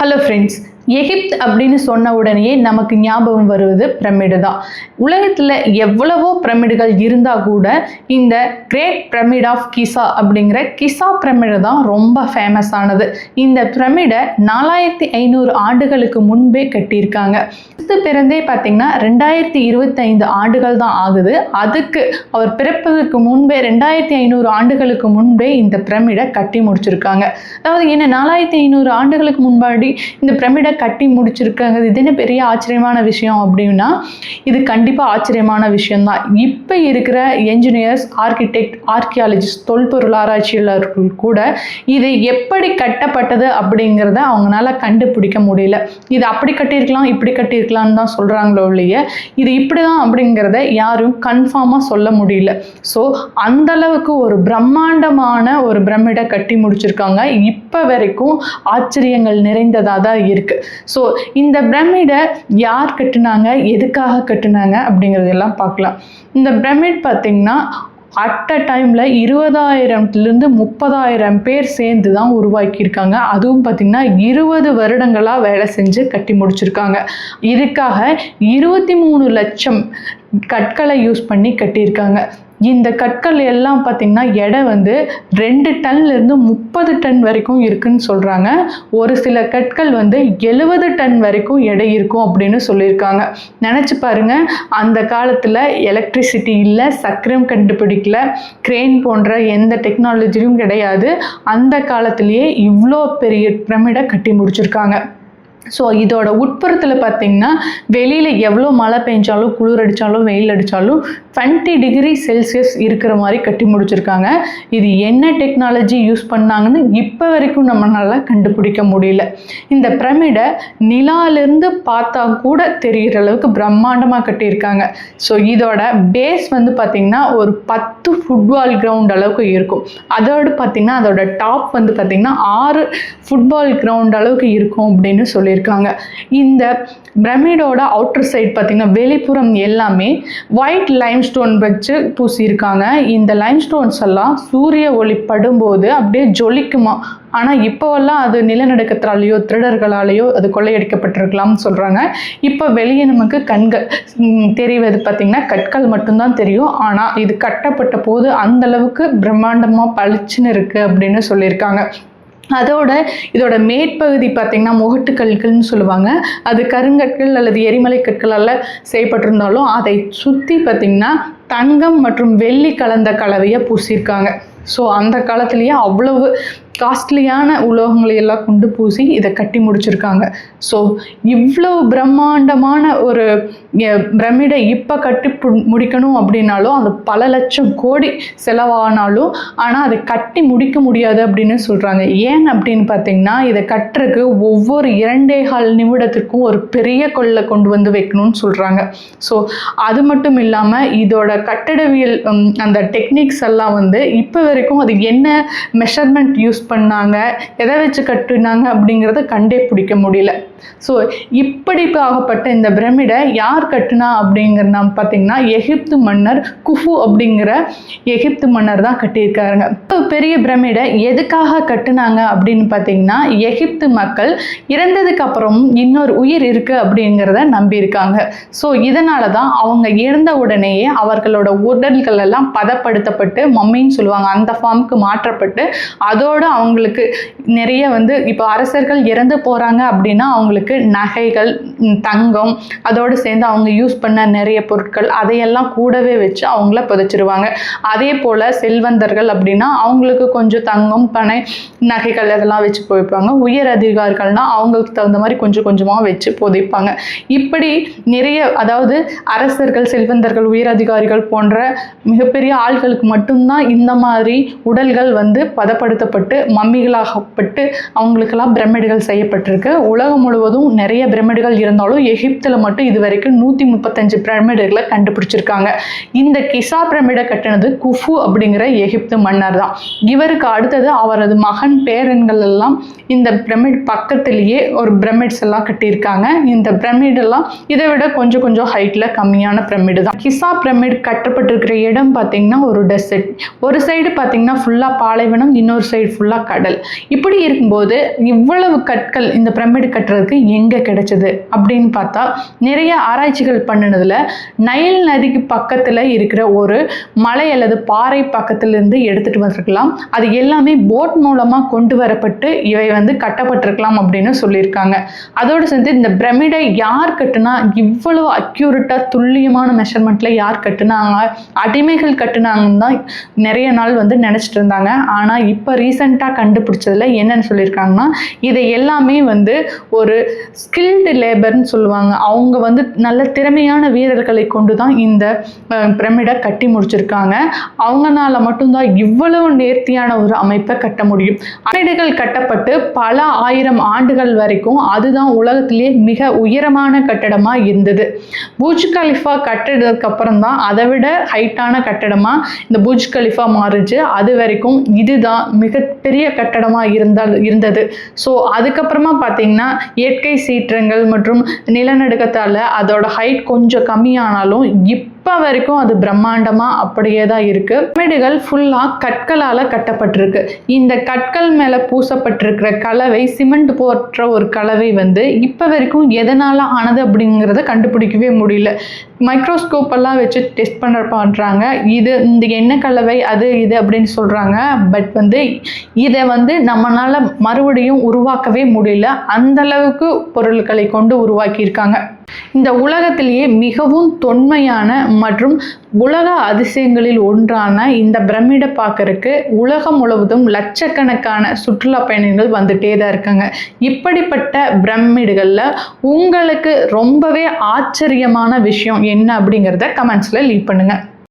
Hello friends Egypt அப்படின்னு சொன்ன உடனேயே நமக்கு ஞாபகம் வருவது பிரமிடு தான். உலகத்தில் எவ்வளவோ பிரமிடுகள் இருந்தால் கூட இந்த கிரேட் பிரமிட் ஆஃப் கிசா அப்படிங்கிற கிசா பிரமிடு தான் ரொம்ப ஃபேமஸானது இந்த பிரமிடை நாலாயிரத்தி ஐநூறு ஆண்டுகளுக்கு முன்பே கட்டியிருக்காங்க. கிறிஸ்து பிறந்தே பார்த்தீங்கன்னா ரெண்டாயிரத்தி இருபத்தைந்து ஆண்டுகள் தான் ஆகுது. அதுக்கு அவர் பிறப்பதற்கு முன்பே ரெண்டாயிரத்தி ஐநூறு ஆண்டுகளுக்கு முன்பே இந்த பிரமிடை கட்டி முடிச்சிருக்காங்க. அதாவது என்ன நாலாயிரத்தி ஐநூறு ஆண்டுகளுக்கு முன்பாடி இந்த பிரமிடை கட்டி முடிச்சிருக்காங்க இது என்ன பெரிய ஆச்சரியமான விஷயம் அப்படின்னா இது கண்டிப்பாக ஆச்சரியமான விஷயம்தான். இப்போ இருக்கிற என்ஜினியர்ஸ் ஆர்கிடெக்ட் ஆர்கியாலஜிஸ்ட் தொல்பொருள் ஆராய்ச்சியாளர்கள் கூட இது எப்படி கட்டப்பட்டது அப்படிங்கிறத அவங்களால கண்டுபிடிக்க முடியல. இது அப்படி கட்டியிருக்கலாம் இப்படி கட்டியிருக்கலாம்னு தான் சொல்கிறாங்களோ இல்லையே இது இப்படி தான் அப்படிங்கிறத யாரும் கன்ஃபார்மாக சொல்ல முடியல. ஸோ அந்தளவுக்கு ஒரு பிரம்மாண்டமான ஒரு பிரமிடை கட்டி முடிச்சிருக்காங்க. இப்போ வரைக்கும் ஆச்சரியங்கள் நிறைந்ததாக தான் இருக்குது ஸோ இந்த பிரமிடை யார் கட்டினாங்க? எதுக்காக கட்டுனாங்க? அப்படிங்கிறதெல்லாம் பார்க்கலாம். இந்த பிரமிட் பார்த்திங்கன்னா அட் அ டைமில் இருபதாயிரம்லேருந்து முப்பதாயிரம் பேர் சேர்ந்து தான் உருவாக்கியிருக்காங்க. அதுவும் பார்த்திங்கன்னா இருபது வருடங்களாக வேலை செஞ்சு கட்டி முடிச்சிருக்காங்க. இதுக்காக இருபத்தி மூணு லட்சம் கற்களை யூஸ் பண்ணி கட்டியிருக்காங்க. இந்த கற்கள் எல்லாம் பார்த்திங்கன்னா எடை வந்து ரெண்டு டன்லேருந்து முப்பது டன் வரைக்கும் இருக்குன்னு சொல்கிறாங்க ஒரு சில கற்கள் வந்து எழுபது டன் வரைக்கும் எடை இருக்கும் அப்படின்னு சொல்லியிருக்காங்க. நினச்சி பாருங்க அந்த காலத்தில் எலக்ட்ரிசிட்டி இல்லை சக்கரம் கண்டுபிடிக்கல கிரெயின் போன்ற எந்த டெக்னாலஜியும் கிடையாது. அந்த காலத்திலேயே இவ்வளோ பெரிய பிரமிடை கட்டி முடிச்சிருக்காங்க. ஸோ இதோட உட்புறத்தில் பார்த்தீங்கன்னா வெளியில் எவ்வளோ மழை பெஞ்சாலும் குளிர் அடித்தாலும் வெயில் அடித்தாலும் டுவெண்ட்டி டிகிரி செல்சியஸ் இருக்கிற மாதிரி கட்டி முடிச்சிருக்காங்க. இது என்ன டெக்னாலஜி யூஸ் பண்ணாங்கன்னு இப்போ வரைக்கும் நம்மளால கண்டுபிடிக்க முடியல. இந்த பிரமிடை நிலாலேருந்து பார்த்தா கூட தெரிகிற அளவுக்கு பிரம்மாண்டமாக கட்டியிருக்காங்க. ஸோ இதோட பேஸ் வந்து பார்த்திங்கன்னா ஒரு பத்து ஃபுட்பால் கிரவுண்ட் அளவுக்கு இருக்கும். அதோடு பார்த்திங்கன்னா அதோட டாப் வந்து பார்த்திங்கன்னா ஆறு ஃபுட்பால் கிரவுண்ட் அளவுக்கு இருக்கும் அப்படின்னு சொல்லி சொல்லியிருக்காங்க. இந்த பிரமிடோட அவுட்டர் சைட் பார்த்திங்கன்னா வெளிப்புறம் எல்லாமே ஒயிட் லைம்ஸ்டோன் வச்சு பூசியிருக்காங்க. இந்த லைம்ஸ்டோன்ஸ் எல்லாம் சூரிய ஒளி படும்போது அப்படியே ஜொலிக்குமா? ஆனால் இப்போவெல்லாம் அது நிலநடுக்கத்தாலேயோ திருடர்களாலேயோ அது கொள்ளையடிக்கப்பட்டிருக்கலாம்னு சொல்கிறாங்க இப்போ வெளியே நமக்கு கண்கள் தெரிவது பார்த்திங்கன்னா கற்கள் மட்டும்தான் தெரியும். ஆனால் இது கட்டப்பட்ட போது அந்த அளவுக்கு பிரம்மாண்டமாக பளிச்சுன்னு இருக்குது அப்படின்னு சொல்லியிருக்காங்க. அதோட இதோட மேற்பகுதி பார்த்திங்கன்னா முகட்டுக்கல்கள்னு சொல்லுவாங்க. அது கருங்கற்கள் அல்லது எரிமலை கற்களால் செய்யப்பட்டிருந்தாலும் அதை சுற்றி பார்த்திங்கன்னா தங்கம் மற்றும் வெள்ளி கலந்த கலவையை பூசியிருக்காங்க. ஸோ அந்த காலத்துலேயே அவ்வளவு காஸ்ட்லியான உலோகங்களை எல்லாம் கொண்டு பூசி இதை கட்டி முடிச்சிருக்காங்க. ஸோ இவ்வளோ பிரம்மாண்டமான ஒரு பிரமிடை இப்போ கட்டி முடிக்கணும் அப்படின்னாலும் அது பல லட்சம் கோடி செலவானாலும் ஆனால் அதை கட்டி முடிக்க முடியாது அப்படின்னு சொல்கிறாங்க ஏன் அப்படின்னு பார்த்தீங்கன்னா இதை கட்டுறதுக்கு ஒவ்வொரு இரண்டே கால் நிமிடத்திற்கும் ஒரு பெரிய கொள்ளை கொண்டு வந்து வைக்கணும்னு சொல்கிறாங்க ஸோ அது மட்டும் இல்லாமல் இதோட கட்டடவியல் அந்த டெக்னிக்ஸ் எல்லாம் வந்து இப்போ வரைக்கும் அது என்ன மெஷர்மெண்ட் யூஸ் பண்ணாங்க. எதை வச்சு கட்டினாங்க அப்படிங்கிறத கண்டே பிடிக்க முடியல. ஸோ இப்படி ஆகப்பட்ட இந்த பிரமிடை யார் கட்டினா அப்படிங்கிற நாம் பார்த்தீங்கன்னா எகிப்து மன்னர் குஃபு அப்படிங்கிற எகிப்து மன்னர் தான் கட்டியிருக்காருங்க. இப்போ பெரிய பிரமிடை எதுக்காக கட்டுனாங்க அப்படின்னு பார்த்தீங்கன்னா எகிப்து மக்கள் இறந்ததுக்கு அப்புறம் இன்னொரு உயிர் இருக்குது அப்படிங்கிறத நம்பியிருக்காங்க. ஸோ இதனால தான் அவங்க இறந்த உடனேயே அவர்களோட உடல்கள் எல்லாம் பதப்படுத்தப்பட்டு மம்மின்னு சொல்லுவாங்க அந்த ஃபார்முக்கு மாற்றப்பட்டு அதோடு அவங்களுக்கு நிறைய வந்து இப்போ அரசர்கள் இறந்து போகிறாங்க அப்படின்னா அவங்க அவங்களுக்கு நகைகள் தங்கம் அதோடு சேர்ந்து அவங்க யூஸ் பண்ண நிறைய பொருட்கள் அதையெல்லாம் கூடவே வச்சு அவங்கள புதைச்சிருவாங்க. அதே போல் செல்வந்தர்கள் அப்படின்னா அவங்களுக்கு கொஞ்சம் தங்கம் பனை நகைகள் அதெல்லாம் வச்சு புதைப்பாங்க. உயர் அதிகாரிகள்னா அவங்களுக்கு தகுந்த மாதிரி கொஞ்சம் கொஞ்சமாக வச்சு புதைப்பாங்க. இப்படி நிறைய அதாவது அரசர்கள் செல்வந்தர்கள் உயர் அதிகாரிகள் போன்ற மிகப்பெரிய ஆள்களுக்கு மட்டும்தான் இந்த மாதிரி உடல்கள் வந்து பதப்படுத்தப்பட்டு மம்மிகளாகப்பட்டு அவங்களுக்கெல்லாம் பிரமிடுகள் செய்யப்பட்டிருக்கு. உலகம் முழுவதும் நிறைய பிரமிடுகள் இருந்தாலும் எகிப்தில் மட்டும் இது வரைக்கும் நூற்றி முப்பத்தஞ்சு பிரமிடுகளை கண்டுபிடிச்சிருக்காங்க. இந்த கிசா பிரமிடை கட்டினது குஃபு அப்படிங்கிற எகிப்து மன்னர் தான். இவருக்கு அடுத்தது அவரது மகன் பேரன்கள் எல்லாம் இந்த பிரமிட் பக்கத்திலேயே ஒரு பிரமிட்ஸ் எல்லாம் கட்டியிருக்காங்க. இந்த பிரமிடெல்லாம் இதை விட கொஞ்சம் கொஞ்சம் ஹைட்டில் கம்மியான பிரமிடு தான். கிசா பிரமிட் கட்டப்பட்டிருக்கிற இடம் பார்த்தீங்கன்னா ஒரு டெசர்ட் ஒரு சைடு பார்த்தீங்கன்னா ஃபுல்லாக பாலைவனம் இன்னொரு சைடு ஃபுல்லாக ஃபுல்லாக கடல். இப்படி இருக்கும்போது இவ்வளவு கற்கள் இந்த பிரமிடு கட்டுறதுக்கு எங்கே கிடைச்சது அப்படின்னு பார்த்தா நிறைய ஆராய்ச்சிகள் பண்ணினதில் நைல் நதிக்கு பக்கத்தில் இருக்கிற ஒரு மலை அல்லது பாறை பக்கத்துல இருந்து வந்திருக்கலாம். அது எல்லாமே போட் மூலமாக கொண்டு வரப்பட்டு இவை வந்து கட்டப்பட்டிருக்கலாம் அப்படின்னு சொல்லியிருக்காங்க. அதோடு சேர்ந்து இந்த பிரமிடை யார் கட்டுனா இவ்வளோ அக்யூரட்டாக துல்லியமான மெஷர்மெண்ட்டில் யார் கட்டுனாங்க அடிமைகள் கட்டுனாங்கன்னு தான் நிறைய நாள் வந்து நினச்சிட்டு இருந்தாங்க. ஆனால் இப்போ ரீசெண்டாக கண்டுபிடிச்சதில் என்னென்னு சொல்லியிருக்காங்கன்னா இதை எல்லாமே வந்து ஒரு ஸ்கில்டு லேபர்னு சொல்லுவாங்க. அவங்க வந்து நல்ல திறமையான வீரர்களை கொண்டு தான் இந்த பிரமிடை கட்டி முடிச்சிருக்காங்க. அவங்கனால மட்டும்தான் இவ்வளவு நேர்த்தியான ஒரு அமைப்பை கட்ட முடியும். பிரமிடுகள் கட்டப்பட்டு பல ஆயிரம் ஆண்டுகள் வரைக்கும் அதுதான் உலகத்திலேயே மிக உயரமான கட்டடமாக இருந்தது. பூஜ் கலிஃபா கட்டிடத்துக்கு அப்புறம் தான் அதை விட ஹைட்டான கட்டடமாக இந்த பூஜ் கலிஃபா மாறுச்சு. அது வரைக்கும் இதுதான் மிகப்பெரிய கட்டடமாக இருந்தால் இருந்தது. ஸோ அதுக்கப்புறமா பார்த்தீங்கன்னா இயற்கை சீற்றங்கள் மற்றும் நிலநடுக்கத்தால் அதோட ஹைட் கொஞ்சம் கம்மியானாலும் இப்போ வரைக்கும் அது பிரம்மாண்டமாக அப்படியே தான் இருக்குது பிரமிடுகள் ஃபுல்லாக கற்களால் கட்டப்பட்டிருக்கு. இந்த கற்கள் மேலே பூசப்பட்டிருக்கிற கலவை சிமெண்ட் போற்ற ஒரு கலவை வந்து இப்போ வரைக்கும் எதனால் ஆனது அப்படிங்கிறத கண்டுபிடிக்கவே முடியல. மைக்ரோஸ்கோப் எல்லாம் வச்சு டெஸ்ட் பண்ண பண்ணுறாங்க இது இந்த எண்ணெய் கலவை அது இது அப்படின்னு சொல்கிறாங்க பட் வந்து இதை வந்து நம்மளால் மறுபடியும் உருவாக்கவே முடியல. அந்த அளவுக்கு பொருட்களை கொண்டு உருவாக்கியிருக்காங்க. இந்த உலகத்திலேயே மிகவும் தொன்மையான மற்றும் உலக அதிசயங்களில் ஒன்றான இந்த பிரமிடை பார்க்கறக்கு உலகம் முழுவதும் லட்சக்கணக்கான சுற்றுலா பயணிகள் வந்துட்டே தான் இருக்காங்க. இப்படிப்பட்ட பிரமிடுகளில் உங்களுக்கு ரொம்பவே ஆச்சரியமான விஷயம் என்ன அப்படிங்கிறத கமெண்ட்ஸில் லீவ் பண்ணுங்கள்